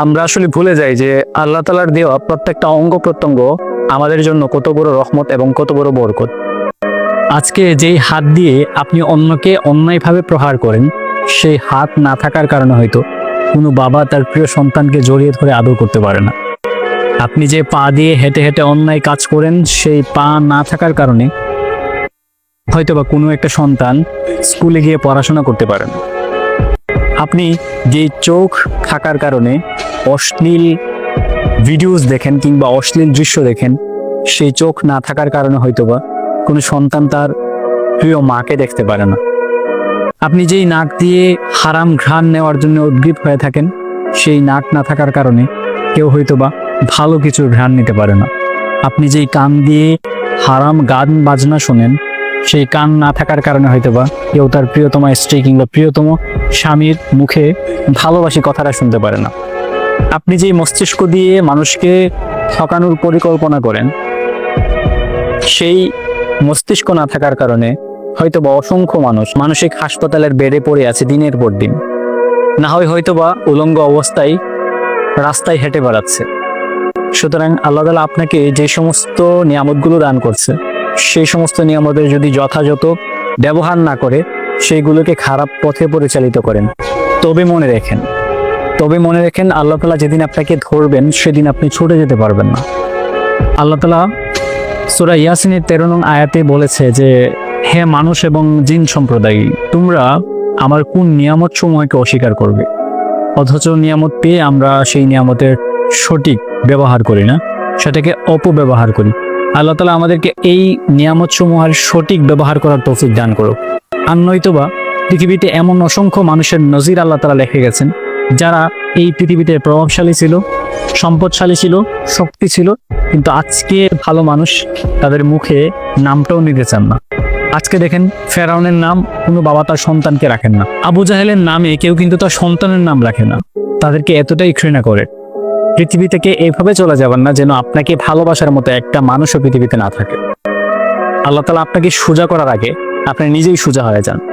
আমরা আসলে ভুলে যাই যে আল্লাহ তালার দেওয়া প্রত্যেকটা অঙ্গ প্রত্যঙ্গ আমাদের জন্য কত বড় রহমত এবং কত বড় বরকত। আজকে যেই হাত দিয়ে আপনি অন্যকে অন্যায়ভাবে প্রহার করেন, সেই হাত না থাকার কারণে হয়তো কোনো বাবা তার প্রিয় সন্তানকে জড়িয়ে ধরে আদর করতে পারে না। আপনি যে পা দিয়ে হেঁটে হেঁটে অন্যায় কাজ করেন, সেই পা না থাকার কারণে হয়তোবা কোনো একটা সন্তান স্কুলে গিয়ে পড়াশোনা করতে পারে না। আপনি যে চোখ থাকার কারণে অশ্লীল ভিডিওস দেখেন কিংবা অশ্লীল দৃশ্য দেখেন, সেই চোখ না থাকার কারণে হয়তোবা কোনো সন্তান তার প্রিয় মাকে দেখতে পারে না। আপনি যেই নাক দিয়ে হারাম ঘ্রাণ নেওয়ার জন্য উদ্গ্রীব হয়ে থাকেন, সেই নাক না থাকার কারণে কেউ হয়তোবা ভালো কিছুর ঘ্রাণ নিতে পারে না। আপনি যেই কান দিয়ে হারাম গান বাজনা শোনেন সেই কান না থাকার কারণে হয়তোবা কেউ তার প্রিয়তমা স্ত্রী কিংবা প্রিয়তম স্বামীর মুখে ভালোবাসি কথাটা শুনতে পারে না। আপনি যেই মস্তিষ্ক দিয়ে মানুষকে ঠকানোর পরিকল্পনা করেন, সেই মস্তিষ্ক না থাকার কারণে হয়তো বা অসংখ্য মানুষ মানসিক হাসপাতালের বেডে পড়ে আছে দিনের পর দিন। না হয় হয়তোবা উলঙ্গ অবস্থায় রাস্তায় হেঁটে বেড়াচ্ছে। সুতরাং আল্লাহ তালা আপনাকে যে সমস্ত নিয়ামতগুলো দান করছে সেই সমস্ত নিয়ামতের যদি যথাযথ ব্যবহার না করে, সেইগুলোকে খারাপ পথে পরিচালিত করেন। তবে মনে রেখেন, তবে মনে রেখেন আল্লাহ তালা যেদিন আপনাকে ধরবেন, সেদিন আপনি ছুটে যেতে পারবেন না। আল্লাহ তালা সুরা ইয়াসিনের তেরো নং আয়াতে বলেছে যে, হে মানুষ এবং জিন সম্প্রদায়, তোমরা আমার কোন নিয়ামত সমূহকে অস্বীকার করবে? অথচ নিয়ামত পেয়ে আমরা সেই নিয়ামতের সঠিক ব্যবহার করি না, সেটাকে অপব্যবহার করি। আল্লাহ তালা আমাদেরকে এই নিয়ামত সমূহের সঠিক ব্যবহার করার তৌফিক দান করুক। আর নয়তোবা, পৃথিবীতে এমন অসংখ্য মানুষের নজির আল্লাহ তালা লেখে গেছেন, যারা এই পৃথিবীতে প্রভাবশালী ছিল, সম্পদশালী ছিল, শক্তি ছিল, কিন্তু আজকে ভালো মানুষ তাদের মুখে নামটাও নিতে চান না। আজকে দেখেন, ফেরাউনের নাম কোনো বাবা তার সন্তানকে রাখেন না। আবু জাহেলের নামে কেউ কিন্তু তার সন্তানের নাম রাখে না। তাদেরকে এতটাই ঘৃণা করে। পৃথিবী থেকে এইভাবে চলে যাবেন না যেন আপনাকে ভালোবাসার মতো একটা মানুষও পৃথিবীতে না থাকে। আল্লাহ তালা আপনাকে সোজা করার আগে আপনি নিজেই সোজা হয়ে যান।